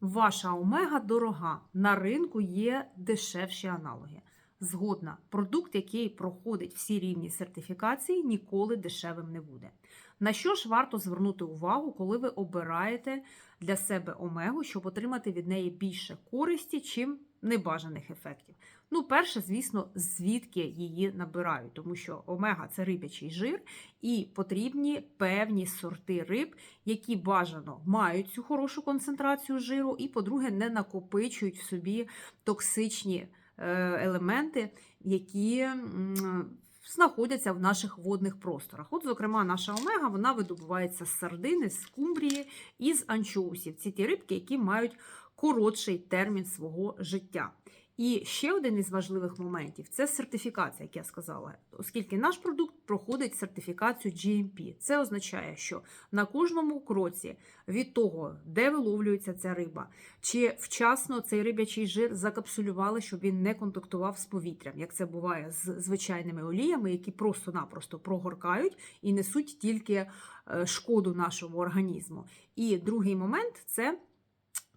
Ваша омега дорога. На ринку є дешевші аналоги. Згодна, продукт, який проходить всі рівні сертифікації, ніколи дешевим не буде. На що ж варто звернути увагу, коли ви обираєте для себе омегу, щоб отримати від неї більше користі, чим небажаних ефектів? Ну, перше, звісно, звідки її набирають, тому що омега це рибячий жир, і потрібні певні сорти риб, які бажано мають цю хорошу концентрацію жиру, і, по-друге, не накопичують в собі токсичні е, елементи, які знаходяться в наших водних просторах. От, зокрема, наша омега вона видобувається з сардини, з кумбрії і з анчоусів. Це ті рибки, які мають коротший термін свого життя. І ще один із важливих моментів це сертифікація, як я сказала, оскільки наш продукт проходить сертифікацію GMP. Це означає, що на кожному кроці від того, де виловлюється ця риба, чи вчасно цей рибячий жир закапсулювали, щоб він не контактував з повітрям, як це буває з звичайними оліями, які просто-напросто прогоркають і несуть тільки е, шкоду нашому організму. І другий момент це,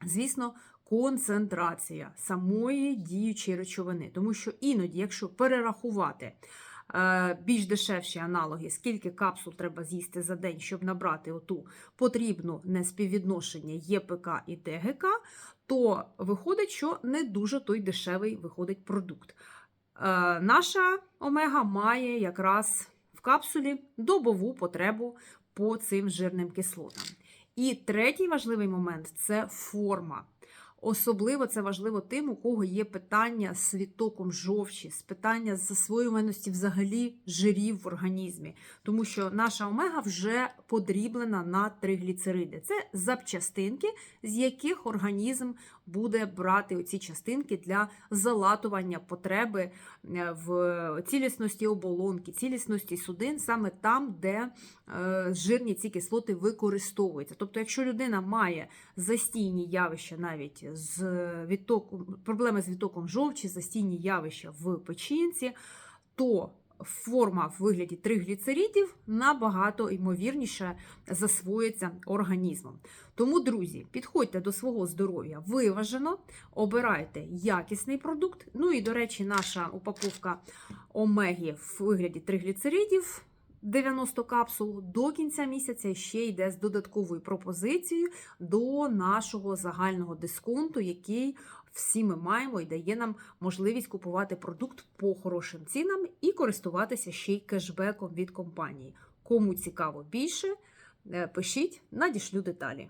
звісно, концентрація самої діючої речовини. Тому що іноді, якщо перерахувати е, більш дешевші аналоги, скільки капсул треба з'їсти за день, щоб набрати оту потрібну неспіввідношення ЄПК і ДГК, то виходить, що не дуже той дешевий виходить продукт. Е, Наша омега має якраз в капсулі добову потребу по цим жирним кислотам. І третій важливий момент це форма. Особливо це важливо тим, у кого є питання з відтоком жовчі, з питання з засвоюваності взагалі жирів в організмі, тому що наша омега вже подріблена на тригліцериди. Це запчастинки, з яких організм буде брати оці частинки для залатування потреби е, в цілісності оболонки, цілісності судин, саме там, де е, жирні ці кислоти використовуються. Тобто, якщо людина має застійні явища навіть з відтоком, проблеми з відтоком жовчі, застійні явища в печінці, то форма в вигляді тригліцеридів набагато ймовірніше засвоїться організмом. Тому, друзі, підходьте до свого здоров'я виважено, обирайте якісний продукт. Ну і, до речі, наша упаковка омегі в вигляді тригліцеридів 90 капсул до кінця місяця ще йде з додатковою пропозицією до нашого загального дисконту, який всі ми маємо і дає нам можливість купувати продукт по хорошим цінам і користуватися ще й кешбеком від компанії. Кому цікаво більше, е, пишіть, надішлю деталі.